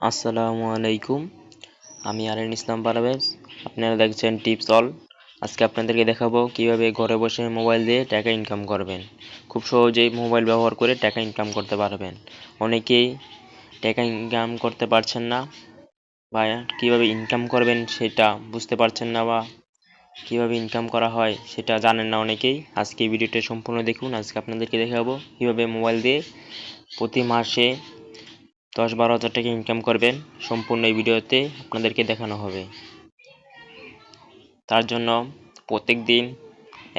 আসসালামু আলাইকুম। আমি আরেন ইসলাম পারভেজ আপনারা দেখছেন টিপস অল। আজকে আপনাদেরকে দেখাবো কীভাবে ঘরে বসে মোবাইল দিয়ে টাকা ইনকাম করবেন। খুব সহজেই মোবাইল ব্যবহার করে টাকা ইনকাম করতে পারবেন। অনেকেই টাকা ইনকাম করতে পারছেন না বা কীভাবে ইনকাম করবেন সেটা বুঝতে পারছেন না বা কীভাবে ইনকাম করা হয় সেটা জানেন না অনেকেই। আজকে ভিডিওটা সম্পূর্ণ দেখুন। আজকে আপনাদেরকে দেখাবো কীভাবে মোবাইল দিয়ে প্রতি মাসে দশ বারো হাজার টাকা ইনকাম করবেন। সম্পূর্ণ এই ভিডিওতে আপনাদেরকে দেখানো হবে। তার জন্য প্রত্যেক দিন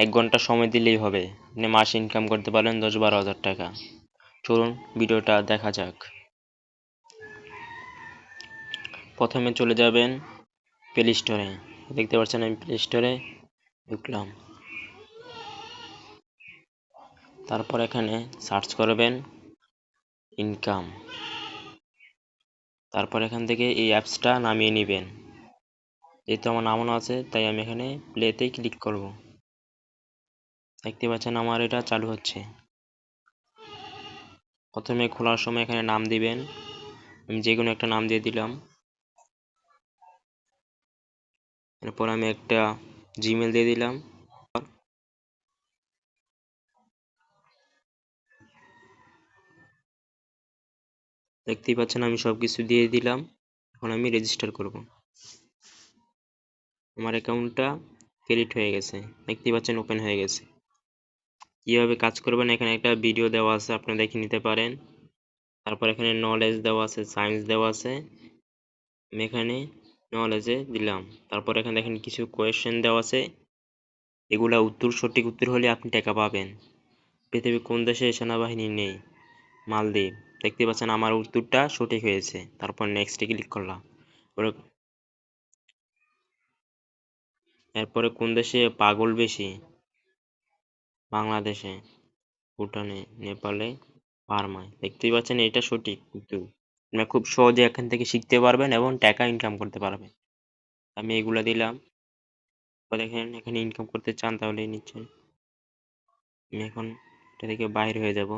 এক ঘণ্টা সময় দিলেই হবে। আপনি মাসে ইনকাম করতে পারবেন দশ বারো হাজার টাকা। চলুন ভিডিওটা দেখা যাক। প্রথমে চলে যাবেন প্লে স্টোরে দেখতে পাচ্ছেন আমি প্লে স্টোরে ঢুকলাম। তারপর এখানে সার্চ করবেন ইনকাম তারপর এখান থেকে এই অ্যাপসটা নামিয়ে নেবেন। যেহেতু আমার নামানো আছে, তাই আমি এখানে প্লেতে ক্লিক করব। দেখতে পাচ্ছেন আমার এটা চালু হচ্ছে। প্রথমে খোলার সময় এখানে নাম দিবেন। আমি যে কোনো একটা নাম দিয়ে দিলাম। এরপর আমি একটা জিমেল দিয়ে দিলাম। দেখতেই পাচ্ছেন আমি সব কিছু দিয়ে দিলাম। এখন আমি রেজিস্টার করব। আমার অ্যাকাউন্টটা ক্রেডিট হয়ে গেছে। দেখতেই পাচ্ছেন ওপেন হয়ে গেছে। কীভাবে কাজ করবেন? এখানে একটা ভিডিও দেওয়া আছে, আপনি দেখে নিতে পারেন। তারপর এখানে নলেজ দেওয়া আছে সায়েন্স দেওয়া আছে। আমি এখানে নলেজে দিলাম। তারপর এখানে দেখেন কিছু কোয়েশ্চেন দেওয়া আছে। এগুলা উত্তর, সঠিক উত্তর হলে আপনি টাকা পাবেন। পৃথিবীর কোন দেশে সেনাবাহিনী নেই? মালদ্বীপ। দেখতে পাচ্ছেন আমার উত্তরটা সঠিক হয়েছে। তারপর নেক্সটে ক্লিক করলাম। এরপরে কোন দেশে পাগল বেশি? বাংলাদেশে, ভুটানে, নেপালে, বার্মায়। দেখতেই পাচ্ছেন এটা সঠিক উত্তর। আপনারা খুব সহজে এখান থেকে শিখতে পারবেন এবং টাকা ইনকাম করতে পারবেন। আমি এগুলা দিলাম। দেখেন, এখানে ইনকাম করতে চান তাহলে নিচ্ছেন আমি এখন এটা থেকে বাইর হয়ে যাব।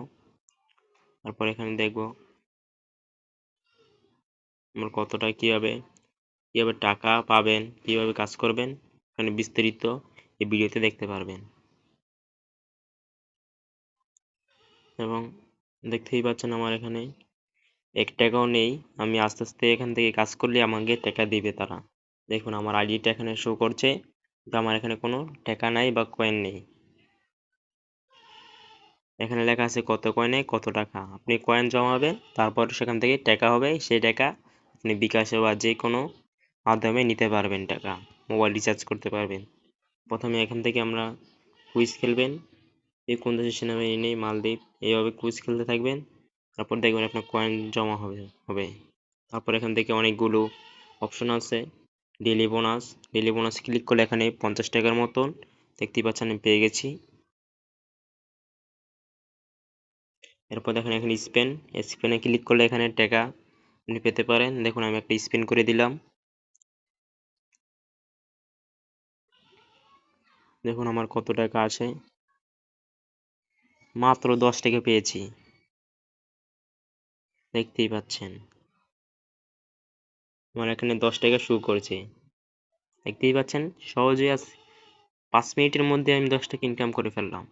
তারপর এখানে দেখব আমার কতটা কীভাবে কীভাবে টাকা পাবেন, কীভাবে কাজ করবেন, এখানে বিস্তারিত এই ভিডিওতে দেখতে পারবেন। এবং দেখতেই পাচ্ছেন আমার এখানে এক টাকাও নেই, আমি আস্তে আস্তে এখান থেকে কাজ করলে আমাকে টাকা দিবে তারা। দেখুন, আমার আইডিটা এখানে শো করছে, কিন্তু আমার এখানে কোনো টাকা নাই বা কয়েন নেই। এখানে লেখা আছে কত কয়েনে কত টাকা। আপনি কয়েন জমাবেন, তারপর সেখান থেকে টাকা হবে, সেই টাকা আপনি বিকাশে বা যে কোনো মাধ্যমে নিতে পারবেন টাকা মোবাইল রিচার্জ করতে পারবেন। প্রথমে এখান থেকে আমরা কুইজ খেলবেন। এই কোন দেশের সেনাবাহিনী নেই, মালদ্বীপ, এইভাবে কুইজ খেলতে থাকবেন। তারপর দেখবেন আপনার কয়েন জমা হবে হবে। তারপর এখান থেকে অনেকগুলো অপশন আছে। Daily bonus daily bonus click করলে এখানে পঞ্চাশ টাকার মতন, দেখতেই পাচ্ছেন আমি পেয়ে গেছি। এরপর দেখেন এখানে স্পেন। স্পেনে ক্লিক করলে এখানে টাকা আপনি পেতে পারেন। দেখুন আমি একটা স্পেন করে দিলাম। দেখুন আমার কত টাকা আছে। মাত্র দশ টাকা পেয়েছি। দেখতেই পাচ্ছেন। আমার এখানে দশ টাকা শু করছে। দেখতেই পাচ্ছেন? সহজে আজ পাঁচ মিনিটের মধ্যে আমি দশ টাকা ইনকাম করে ফেললাম।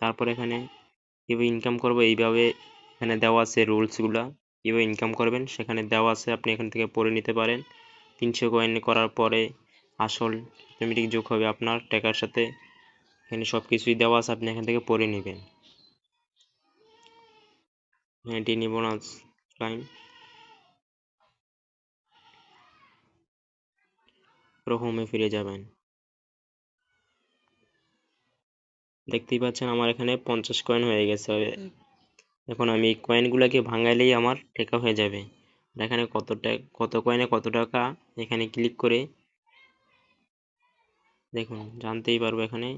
তারপর এখানে কীভাবে ইনকাম করব, এইভাবে এখানে দেওয়া আছে রুলসগুলা কীভাবে ইনকাম করবেন, সেখানে দেওয়া আছে, আপনি এখান থেকে পড়ে নিতে পারেন। তিনশো কয়েন করার পরে আসল অটোমেটিক যোগ হবে আপনার টাকার সাথে। এখানে সব কিছুই দেওয়া আছে, আপনি এখান থেকে পড়ে নেবেন। হ্যাঁ টাইম হোমে ফিরে যাবেন। দেখতেই পাচ্ছেন আমার এখানে পঞ্চাশ কয়েন হয়ে গেছে। এখন আমি এই কয়েনগুলোকে ভাঙাইলেই আমার টাকা হয়ে যাবে। এখানে কত টাকা কত কয়েনে কত টাকা এখানে ক্লিক করে দেখুন জানতেই পারব এখানে।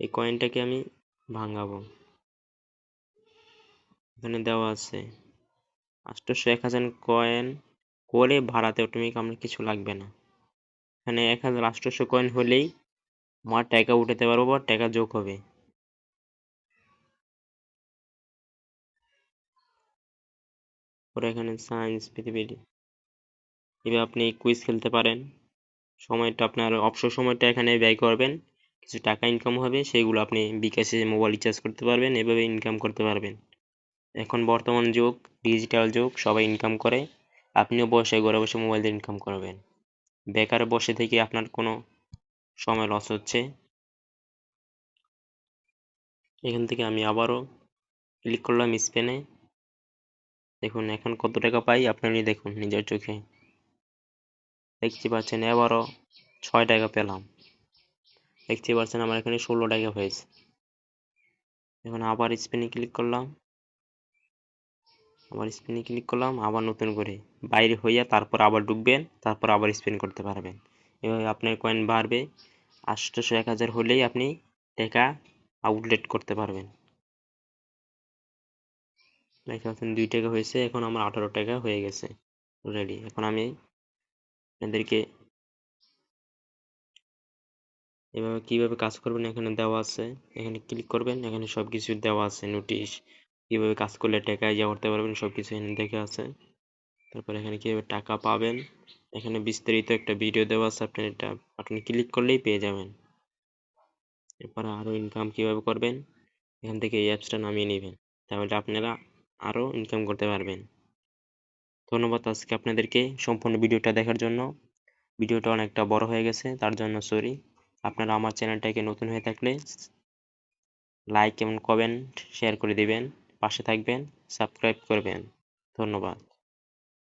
এই কয়েনটাকে আমি ভাঙাবো। এখানে দেওয়া আছে আটশোশো এক হাজার কয়েন করে ভাড়াতে অটোমেটিক আমার কিছু লাগবে না। এখানে এক হাজার আটশোশো কয়েন হলেই আমার টাকা উঠাতে পারব বা টাকা যোগ হবে। পরে এখানে সায়েন্স পৃথিবীর। এবার আপনি কুইজ খেলতে পারেন। সময়টা আপনার অবসর সময়টা এখানে ব্যয় করবেন। কিছু টাকা ইনকাম হবে, সেগুলো আপনি বিকাশে মোবাইল রিচার্জ করতে পারবেন, এভাবে ইনকাম করতে পারবেন। এখন বর্তমান যুগ ডিজিটাল যুগ, সবাই ইনকাম করে। আপনিও বসে ঘরে বসে মোবাইল দিয়ে ইনকাম করবেন। বেকার বসে থেকে আপনার কোনো সময় লস হচ্ছে। এখান থেকে আমি আবারও ক্লিক করলাম স্পেনে দেখুন, এখন কত টাকা পাই? আপনারই দেখুন নিজের চোখে। দেখতে পাচ্ছেন এবারও ছয় টাকা পেলাম। দেখতে পাচ্ছেন আমার এখানে ষোলো টাকা হয়েছে। এখন আবার স্পেনে ক্লিক করলাম। আবার স্পিনে ক্লিক করলাম, আবার নতুন করে। বাইরে হইয়া তারপর আবার ঢুকবেন, তারপর আবার স্পিন করতে পারবেন। এভাবে আপনার কয়েন বাড়বে। আটশোশো, এক হাজার হলেই আপনি টাকা আউটলেট করতে পারবেন। দেখতে পাচ্ছেন দুই টাকা হয়েছে, এখন আমার আঠারো টাকা হয়ে গেছে অলরেডি এখন আমি আপনাদেরকে এভাবে কীভাবে কাজ করবেন এখানে দেওয়া আছে। এখানে ক্লিক করবেন, এখানে সব কিছু দেওয়া আছে নোটিশ কীভাবে কাজ করলে টাকা ইয়া করতে পারবেন সব কিছু এখানে দেখে আছে। তারপর এখানে কীভাবে টাকা পাবেন এখানে বিস্তারিত একটা ভিডিও দেওয়া আছে, আপনি এটা আপনি ক্লিক করলেই পেয়ে যাবেন। এরপর আরও ইনকাম কীভাবে করবেন, এখান থেকে এই অ্যাপসটা নামিয়ে নেবেন। তাহলে আপনারা আরও ইনকাম করতে পারবেন। ধন্যবাদ আজকে আপনাদেরকে সম্পূর্ণ ভিডিওটা দেখার জন্য। ভিডিওটা অনেকটা বড় হয়ে গেছে, তার জন্য সরি আপনারা আমার চ্যানেলটাকে নতুন হয়ে থাকলে লাইক এবং কমেন্ট শেয়ার করে দিবেন, পাশে থাকবেন সাবস্ক্রাইব করবেন। ধন্যবাদ।